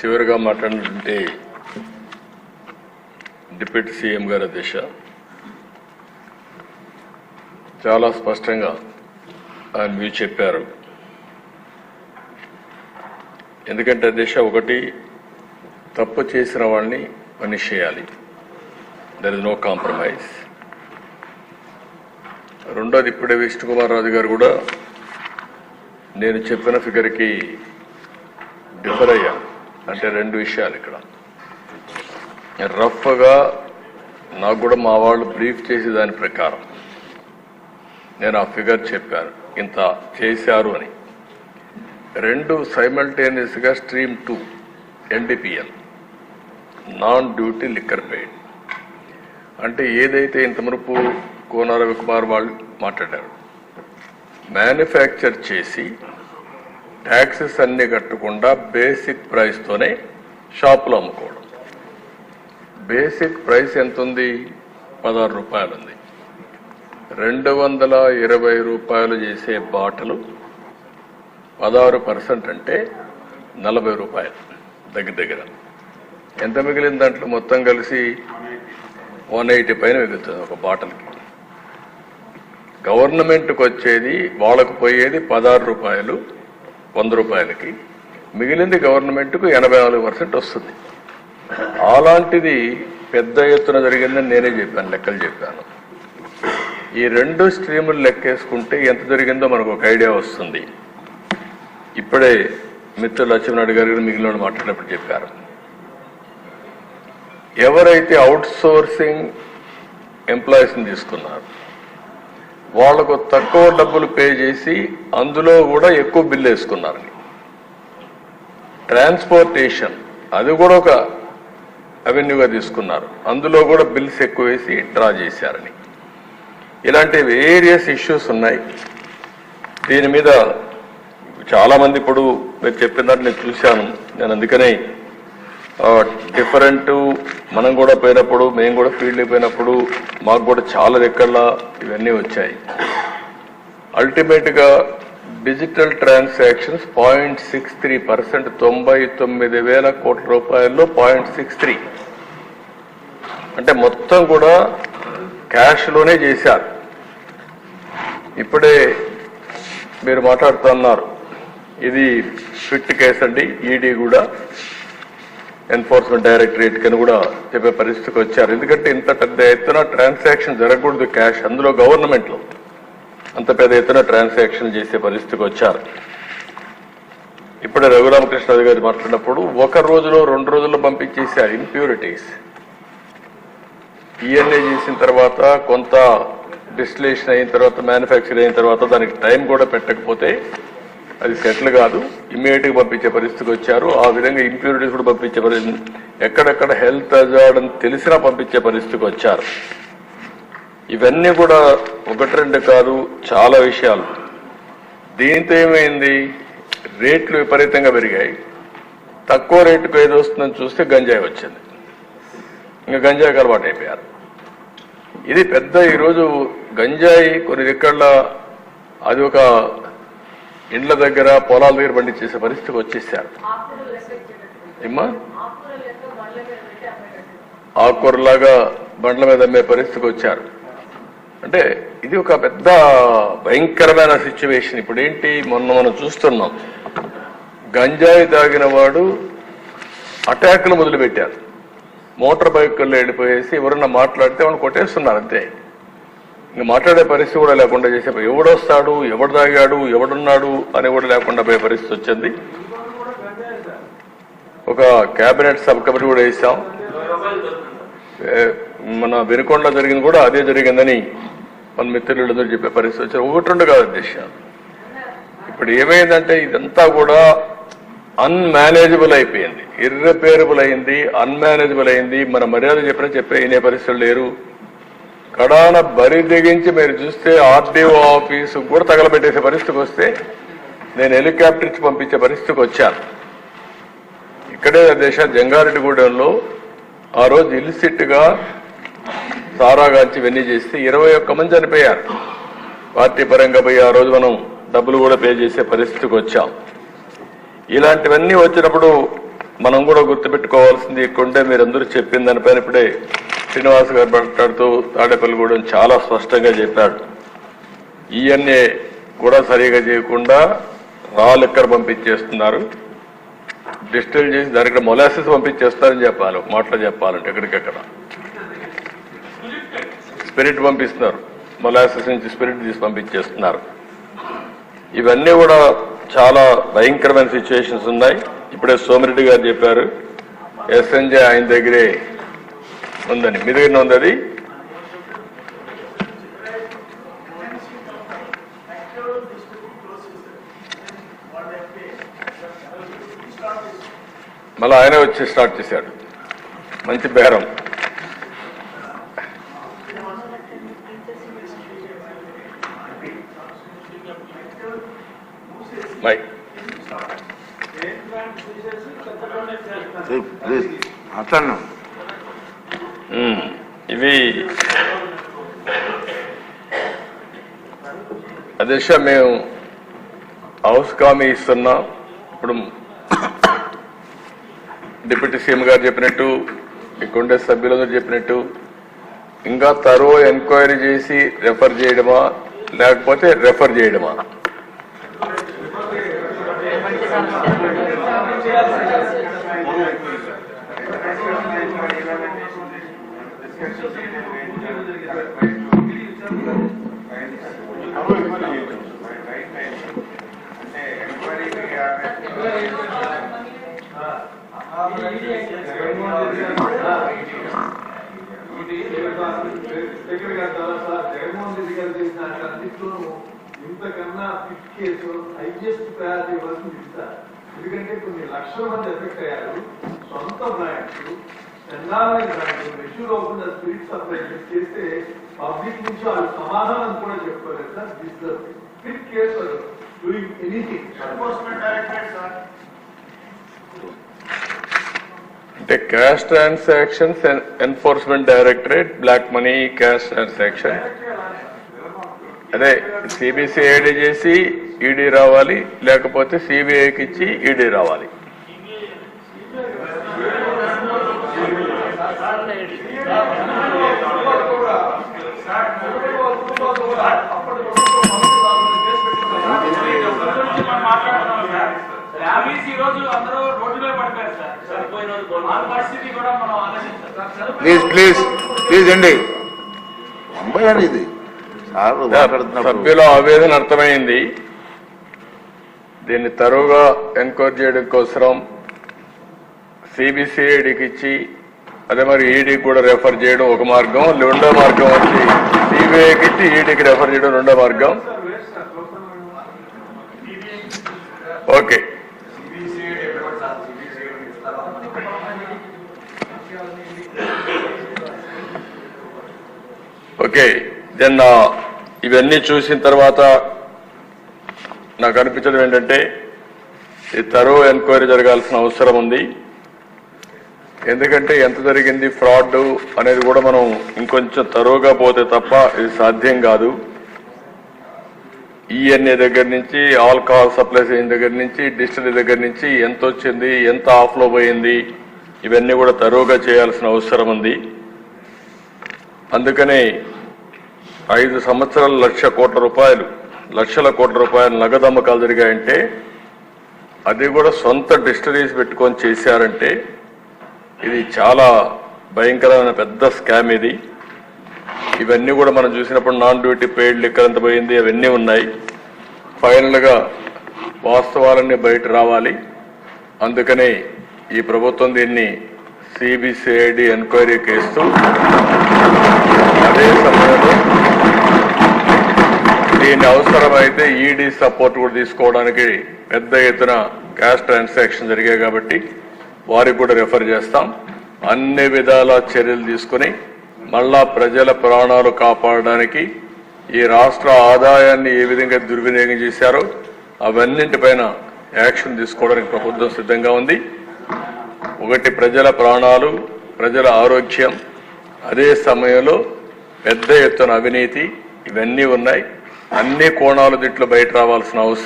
చివరిగా మాట్లాడినటువంటి deputy CM గారి దిశ చాలా స్పష్టంగా ఆయన వ్యూ చెప్పారు. ఎందుకంటే దిశ ఒకటి తప్పు చేసిన వాళ్ళని పనిష్ చేయాలి. దర్ ఇస్ నో కాంప్రమైజ్ రెండోది ఇప్పుడే విష్ణు కుమార్ రాజు గారు కూడా నేను చెప్పిన ఫిగర్కి డిఫర్ అయ్యాను అంటే రెండు విషయాలు ఇక్కడ. రఫ్గా నాకు కూడా మా వాళ్ళు బ్రీఫ్ చేసే దాని ప్రకారం నేను ఆ ఫిగర్ చెప్పాను. ఇంత చేశారు అని. రెండు సైమల్టేనియస్గా stream to NDPL non duty liquor paid అంటే ఏదైతే ఇంత కోన రవికుమార్ వాళ్ళు మాట్లాడారు. మ్యానుఫ్యాక్చర్ చేసి ట్యాక్సెస్ అన్ని కట్టకుండా బేసిక్ ప్రైస్తోనే షాపులో అమ్ముకోవడం. బేసిక్ ప్రైస్ ఎంత ఉంది పదహారు రూపాయలు ఉంది రెండు వందల ఇరవై రూపాయలు చేసే బాటలు పదహారు పర్సెంట్ అంటే నలభై రూపాయలు దగ్గర దగ్గర. ఎంత మిగిలిన దాంట్లో మొత్తం కలిసి వన్ ఎయిటీ పైన మిగులుతుంది ఒక బాటల్కి. గవర్నమెంట్కి వచ్చేది వాళ్ళకు పోయేది పదహారు రూపాయలు వంద రూపాయలకి మిగిలింది గవర్నమెంట్కు ఎనభై నాలుగు పర్సెంట్ వస్తుంది. అలాంటిది పెద్ద ఎత్తున జరిగిందని నేనే చెప్పాను లెక్కలు చెప్పాను. ఈ రెండు స్ట్రీములు లెక్కేసుకుంటే ఎంత జరిగిందో మనకు ఒక ఐడియా వస్తుంది. ఇప్పుడే మిత్రులు లక్ష్మీనాయుడు గారు మిగిలిన మాట్లాడినప్పుడు చెప్పారు. ఎవరైతే అవుట్ సోర్సింగ్ ఎంప్లాయీస్ని తీసుకున్నారు వాళ్ళకు తక్కువ డబ్బులు పే చేసి అందులో కూడా ఎక్కువ బిల్లు వేసుకున్నారని ట్రాన్స్పోర్టేషన్ అది కూడా ఒక అవెన్యూగా తీసుకున్నారు. అందులో కూడా బిల్స్ ఎక్కువ వేసి డ్రా చేశారని. ఇలాంటి వేరియస్ ఇష్యూస్ ఉన్నాయి. దీని మీద చాలామంది ఇప్పుడు మీరు చెప్పిన దాన్ని నేను చూశాను. నేను అందుకనే డిఫరెంట్ మనం కూడా పోయినప్పుడు మేము కూడా ఫీల్డ్కి పోయినప్పుడు మాకు కూడా చాలా దగ్గరలో ఇవన్నీ వచ్చాయి. అల్టిమేట్గా digital transactions point six three percent తొంభై తొమ్మిది వేల కోట్ల రూపాయల్లో పాయింట్ సిక్స్ త్రీ అంటే మొత్తం కూడా క్యాష్లోనే చేశారు. ఇప్పుడే మీరు మాట్లాడుతున్నారు. ఇది ఫిట్ కేసు అండి ఈడీ కూడా. ఎన్ఫోర్స్మెంట్ డైరెక్టరేట్ కని కూడా చెప్పే పరిస్థితికి వచ్చారు. ఎందుకంటే ఇంత పెద్ద ఎత్తున ట్రాన్సాక్షన్ జరగకూడదు క్యాష్. అందులో గవర్నమెంట్లో అంత పెద్ద ఎత్తున ట్రాన్సాక్షన్ చేసే పరిస్థితికి వచ్చారు. ఇప్పుడే రఘురామకృష్ణరాజు గారు మాట్లాడినప్పుడు ఒక రోజులో రెండు రోజుల్లో పంపించేశారు ఇంప్యూరిటీస్ ఈఎన్ఏ చేసిన తర్వాత కొంత డిస్టిలేషన్ అయిన తర్వాత మ్యానుఫ్యాక్చర్ అయిన తర్వాత దానికి టైం కూడా పెట్టకపోతే అది సెటిల్ కాదు. ఇమ్మీడియట్గా పంపించే పరిస్థితికి వచ్చారు. ఆ విధంగా ఇంప్యూరిటీస్ కూడా పంపించే పరిస్థితి ఎక్కడెక్కడ హెల్త్ అజార్డ్ అని తెలిసినా పంపించే పరిస్థితికి వచ్చారు. ఇవన్నీ కూడా ఒకటి రెండు కాదు చాలా విషయాలు. దీంతో ఏమైంది? రేట్లు విపరీతంగా పెరిగాయి. తక్కువ రేటుకు ఏది వస్తుందని చూస్తే గంజాయి వచ్చింది. ఇంకా గంజాయికి అలవాటు అయిపోయారు. ఇది పెద్ద ఈరోజు గంజాయి కొన్ని దిక్కళ్ళ అది ఒక ఇండ్ల దగ్గర పొలాల దగ్గర పండించేసే పరిస్థితికి వచ్చేసారు. ఏమ్మా? బండ్ల మీద ఆకుకూరలాగా బండ్ల మీద అమ్మే పరిస్థితికి వచ్చారు. అంటే ఇది ఒక పెద్ద భయంకరమైన సిచ్యువేషన్ ఇప్పుడు ఏంటి? మొన్న మనం చూస్తున్నాం. గంజాయి తాగిన వాడు అటాక్లు మొదలుపెట్టారు. మోటార్ బైకుల్లో వెళ్ళిపోయేసి ఎవరన్నా మాట్లాడితే వాళ్ళు కొట్టేస్తున్నారు అంతే. ఇంక మాట్లాడే పరిస్థితి కూడా లేకుండా చేసే ఎవడొస్తాడు ఎవడు తాగాడు ఎవడున్నాడు అని కూడా లేకుండా పోయే పరిస్థితి వచ్చింది. ఒక కేబినెట్ సబ్ కమిటీ కూడా వేసాం. మన వెనుకొండ జరిగింది కూడా అదే జరిగిందని మన మిత్రులందరూ చెప్పే పరిస్థితి వచ్చారు ఒకటి రెండు కాదు అధ్యక్ష ఇప్పుడు ఏమైందంటే ఇదంతా కూడా అన్మేనేజబుల్ అయిపోయింది. ఇర్రిపేరబుల్ అయింది అన్మేనేజబుల్ అయింది. మన మర్యాద చెప్పినా చెప్పే వినే పరిస్థితులు లేరు. కడాన బరి దిగించి మీరు చూస్తే ఆర్డీఓ ఆఫీసు కూడా తగలబెట్టేసే పరిస్థితికి వస్తే నేను హెలికాప్టర్ ఇచ్చి పంపించే పరిస్థితికి వచ్చాను. ఇక్కడే దేశ జంగారెడ్డిగూడెంలో ఆ రోజు ఇల్సిట్గా సారాగాంచి వెన్నీ చేస్తే ఇరవై ఒక్క మంది చనిపోయారు. పార్టీ పరంగా పోయి ఆ రోజు మనం డబ్బులు కూడా పే చేసే పరిస్థితికి వచ్చాం. ఇలాంటివన్నీ వచ్చినప్పుడు మనం కూడా గుర్తుపెట్టుకోవాల్సింది ఇక్కడుంటే మీరందరూ చెప్పిన దానిపైన ఇప్పుడే శ్రీనివాస్ గారు మాట్లాడుతూ తాడేపల్లిగూడెం చాలా స్పష్టంగా చెప్పాడు ఈఎన్ఏ కూడా సరిగా చేయకుండా రా లెక్కర్ పంపించేస్తున్నారు? డిస్టిల్ చేసి దానికి మొలాసిస్ పంపించేస్తారని చెప్పాలి మాటలు చెప్పాలంటే ఎక్కడికెక్కడ? స్పిరిట్ పంపిస్తున్నారు. మొలాసిస్ నుంచి స్పిరిట్ తీసి పంపించేస్తున్నారు. ఇవన్నీ కూడా చాలా భయంకరమైన సిచ్యువేషన్స్ ఉన్నాయి. ఇప్పుడే సోమిరెడ్డి గారు చెప్పారు ఎస్ఎన్జే ఆయన దగ్గరే ఉందండి. మీ దగ్గర ఉంది అది? మళ్ళీ ఆయనే వచ్చి స్టార్ట్ చేశాడు. మంచి బేరం. బై ప్లీజ్ ఇవి అధ్యక్ష మేము హౌస్ కామీ ఇస్తున్నాం. ఇప్పుడు డిప్యూటీ సీఎం గారు చెప్పినట్టు ఇక్కడుండే సభ్యులందరూ చెప్పినట్టు ఇంకా తరువు ఎంక్వైరీ చేసి రెఫర్ చేయడమా లేకపోతే రెఫర్ చేయడమా? దగ్గర కదా జగన్మోహన్ రెడ్డి గారు చేసిన అన్నింటిలోనూ ఇంతకన్నా కేసు హైయెస్ట్ ప్రయారిటీ ఇవ్వాల్సింది ఎందుకంటే కొన్ని లక్షల మంది ఎఫెక్ట్ అయ్యారు సొంత బ్రాండ్స్ బ్రాండ్ మెష్యూర్ అవ్వకుండా స్పిరిట్ సప్లై చేస్తే పబ్లిక్ నుంచి వాళ్ళు సమాధానం కూడా చెప్పుకోలేదు sir this case doing anything enforcement directorate sir అంటే cash transactions enforcement directorate black money cash transaction అదే సిబిసిఐడి చేసి ఈడీ రావాలి లేకపోతే సిబిఐకి ఇచ్చి ఈడీ రావాలి ర్యాలీస్ ఈ రోజు అందరూ రోడ్డు మీద పడిపోయారు సార్ ఆ పరిస్థితి కూడా మనం ఆలోచించాలి ప్లీజ్ ప్లీజ్ ప్లీజ్ అండి. అమ్మాయి ఇది. సభ్యుల ఆవేదన అర్థమైంది. దీన్ని తరువుగా ఎంక్వైరీ చేయడం కోసం సిబిసిఐడికి ఇచ్చి అదే మరి ఈడీ కూడా రెఫర్ చేయడం ఒక మార్గం రెండో మార్గం వచ్చి సిబిఐకి ఇచ్చి ఈడీకి రెఫర్ చేయడం రెండో మార్గం. ఓకే. ఓకే దెన్ ఇవన్నీ చూసిన తర్వాత నాకు అనిపించడం ఏంటంటే ఈ తరో ఎంక్వైరీ జరగాల్సిన అవసరం ఉంది. ఎందుకంటే ఎంత జరిగింది ఫ్రాడ్ అనేది కూడా మనం ఇంకొంచెం తరువుగా పోతే తప్ప ఇది సాధ్యం కాదు. ఈఎన్ఏ దగ్గర నుంచి ఆల్కహాల్ సప్లై చేయని దగ్గర నుంచి డిస్టరీ దగ్గర నుంచి ఎంత వచ్చింది ఎంత ఆఫ్లో పోయింది ఇవన్నీ కూడా తరువుగా చేయాల్సిన అవసరం ఉంది. అందుకనే ఐదు సంవత్సరాల లక్ష కోట్ల రూపాయలు. లక్షల కోట్ల రూపాయలు నగదు అమ్మకాలు జరిగాయంటే అది కూడా సొంత డిస్టరీస్ పెట్టుకొని చేశారంటే ఇది చాలా భయంకరమైన పెద్ద స్కామ్ ఇది. ఇవన్నీ కూడా మనం చూసినప్పుడు నాన్ డ్యూటీ పెయిడ్ లిక్కర్ ఎంత పోయింది అవన్నీ ఉన్నాయి. ఫైనల్గా వాస్తవాలన్నీ బయట రావాలి. అందుకనే ఈ ప్రభుత్వం దీన్ని సిబిసిఐడి ఎంక్వైరీ కేస్తూ అదే సమయంలో దీని అవసరమైతే ఈడీ సపోర్ట్ కూడా తీసుకోవడానికి పెద్ద ఎత్తున క్యాష్ ట్రాన్సాక్షన్ జరిగాయి కాబట్టి వారికి కూడా రెఫర్ చేస్తాం. అన్ని విధాల చర్యలు తీసుకుని మళ్ళా ప్రజల ప్రాణాలు కాపాడడానికి ఈ రాష్ట్ర ఆదాయాన్ని ఏ విధంగా దుర్వినియోగం చేశారో అవన్నింటిపైన యాక్షన్ తీసుకోవడానికి ప్రభుత్వం సిద్ధంగా ఉంది. ఒకటి ప్రజల ప్రాణాలు ప్రజల ఆరోగ్యం అదే సమయంలో పెద్ద ఎత్తున అవినీతి ఇవన్నీ ఉన్నాయి. అన్ని కోణాలు దీంట్లో బయట రావాల్సిన అవసరం